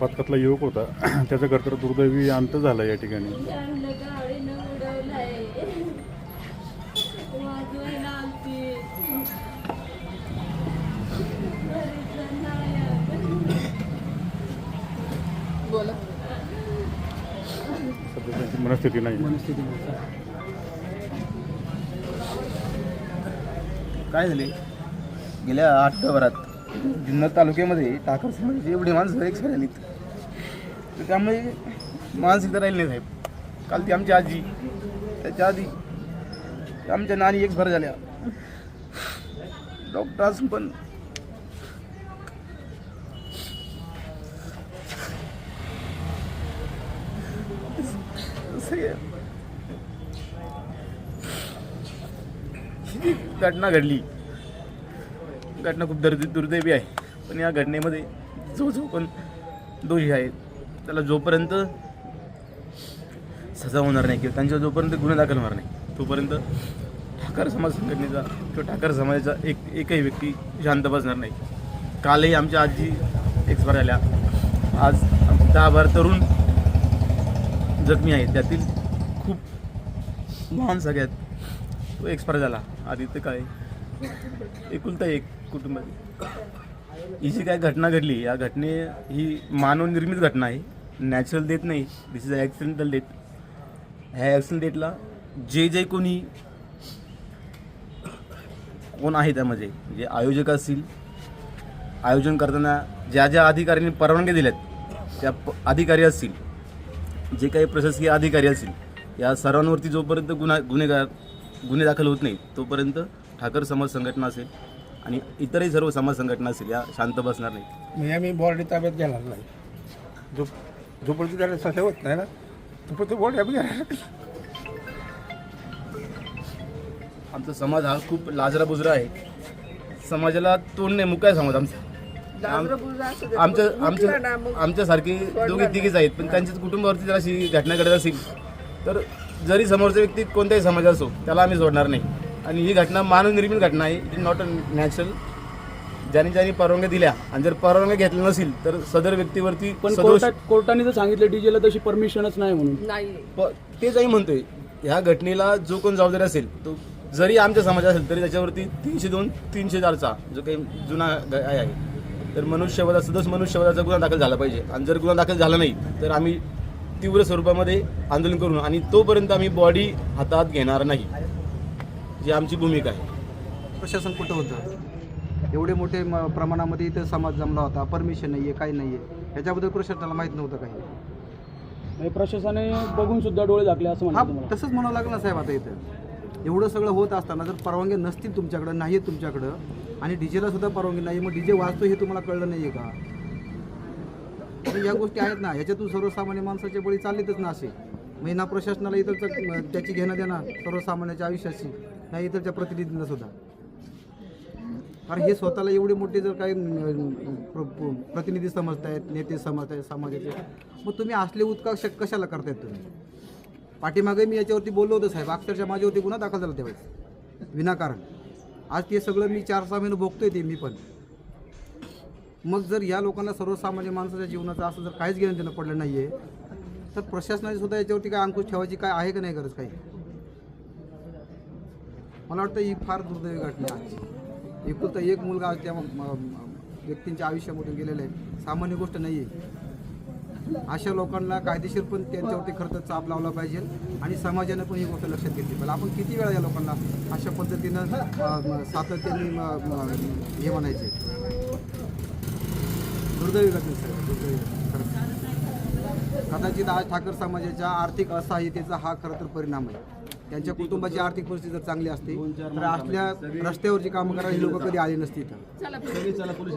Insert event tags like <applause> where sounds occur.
पथकातला युवक होता. <clears throat> त्याचा तर दुर्दैवी अंत झाला या ठिकाणी. सध्या त्यांची मनस्थिती नाही. काय झाले? गेल्या आठवड्याभरात जुन्नर तालुक्यामध्ये टाकर समाजाची एवढी माणसं एक्सपायर आलीत तर त्यामुळे मानसिकता राहिली नाही साहेब. काल ती आमची आजी त्याच्या आधी आमच्या नानी एक भर झाल्या. डॉक्टर असून पण ही घटना घडली. घटना खूप दर्द दुर्दैवी आहे. पण या घटनेमध्ये जो जो पण दोषी आहे त्याला जोपर्यंत सजा होणार नाही किंवा त्यांच्यावर जोपर्यंत गुन्हा दाखल होणार नाही तोपर्यंत ठाकर समाज संघटनेचा किंवा ठाकर समाजाचा एक एकही व्यक्ती शांत बसणार नाही. कालही आमच्या आजी एक्सपायर झाल्या आज आमचे दहा बारा तरुण जखमी आहेत. त्यातील खूप लहान सगळ्यात तो एक्सपायर झाला. आदित्य काय एकुलता एक कुटुंबातील ही जी काय घटना घडली या घटने ही मानवनिर्मित घटना आहे. नॅचरल डेथ नाही. This is a accidental death ह्या ॲक्सिडेंट डेथला जे जे कोणी कोण आहे त्यामध्ये जे आयोजक असतील आयोजन करताना ज्या ज्या अधिकाऱ्यांनी परवानगी दिल्यात त्या प- अधिकारी असतील जे काही प्रशासकीय अधिकारी असतील या सर्वांवरती जोपर्यंत गुन्हा गुन्हेगार गुन्हे दाखल होत नाही तोपर्यंत ठाकर समाज संघटना असेल आणि इतरही सर्व समाज संघटना असेल या शांत बसणार नाही म्हणजे आम्ही बॉडी ताब्यात घेणार नाही. जो जोपर्यंत त्याला सध्या होत नाही ना? आम्ही घेणार नाही. आमचा समाज हा खूप लाजरा बुजरा आहे. समाजाला तोंड नाही मुकाय समाज आमचा? आम- आमच्या आमच्या आमच्यासारखे दोघे तिघेच आहेत पण त्यांच्याच कुटुंबावरती जर अशी घटना घडत असेल तर जरी समोरचा व्यक्ती कोणत्याही समाज असो त्याला आम्ही सोडणार नाही. आणि ही घटना मानवनिर्मित घटना आहे. It is not a natural ज्यांनी ज्यांनी परवानग्या दिल्या आणि जर परवानग्या घेतल्या नसेल तर सदर व्यक्तीवरती पण सदोष कोर्टात कोर्टाने जर सांगितलं डीजेला तशी परमिशनच नाही म्हणून. नाही. प- तेच आम्ही म्हणतोय ह्या घटनेला जो कोण जबाबदार असेल तो जरी आमच्या समाज असेल तरी त्याच्यावरती तीनशे दोन तीनशे चारचा जो काही जुना ग- आहे आहे. तर मनुष्यवधा सदस्य मनुष्यवधाचा गुन्हा दाखल झाला पाहिजे. आणि जर गुन्हा दाखल झाला नाही तर आम्ही तीव्र स्वरूपामध्ये आंदोलन करू. आणि तोपर्यंत आम्ही बॉडी हातात घेणार नाही. जी आमची भूमिका आहे. प्रशासन कुठं होतं? एवढे मोठे म- प्रमाणामध्ये इथं समाज जमला होता परमिशन नाही आहे काही नाही आहे ह्याच्याबद्दल प्रशासनाला माहीत नव्हतं काही. म्हणजे प्रशासनाने बघून सुद्धा डोळे झाकले असं हा म्हणतात तुम्हाला तसंच म्हणावं लागलं ना साहेब आता इथं. एवढं सगळं होत असताना जर परवानगी नसतील तुमच्याकडं नाही आहेत तुमच्याकडं आणि डीजेला सुद्धा परवानगी नाही मग डीजे वाजतो हे तुम्हाला कळलं नाही आहे का? आणि या गोष्टी आहेत ना ह्याच्यातून सर्वसामान्य माणसाचे बळी चाललेतच ना असे. मग ना प्रशासनाला इतर त्याची घेणं देणं सर्वसामान्याच्या आयुष्याची. नाही इतरच्या प्रतिनिधींना सुद्धा. कारण हे स्वतःला एवढे मोठे जर काही प्र- प्रतिनिधी समजतायत नेते समजतायत समाजाचे. मग तुम्ही असले उत्काश कशाला करतायत तुम्ही? पाठीमागे मी याच्यावरती बोललो होतो साहेब. अक्षरशः माझ्यावरती गुन्हा दाखल झाला त्यावेळेस. विनाकारण. आज ते सगळं मी चार सहा महिने भोगतोय ते मी पण. मग जर या लोकांना सर्वसामान्य माणसाच्या जीवनाचं असं जर काहीच घेणं देणं पडलं नाही आहे तर प्रशासनाने सुद्धा याच्यावरती काय अंकुश ठेवायची काय आहे का नाही गरज काही? मला वाटतं ही फार दुर्दैवी घटना आजची एकुलता एक मुलगा त्या व्यक्तींच्या आयुष्यामधून गेलेला आहे. सामान्य गोष्ट नाही आहे अशा लोकांना कायदेशीर पण त्यांच्यावरती खरं तर चाप लावला पाहिजे आणि समाजानं पण ही गोष्ट लक्षात घेतली पाहिजे. आपण किती वेळा या लोकांना अशा पद्धतीनं सातत्याने हे म्हणायचे? दुर्दैवी घटना सर. दुर्दैवी घटना, कदाचित आज ठाकर समाजाच्या आर्थिक असहाय्यतेचा हा खरं तर परिणाम आहे. त्यांच्या कुटुंबाची आर्थिक परिस्थिती जर चांगली असती तर असल्या रस्त्यावरची कामं करायला लोक कधी आली नसती इथं. चला चला पोलीस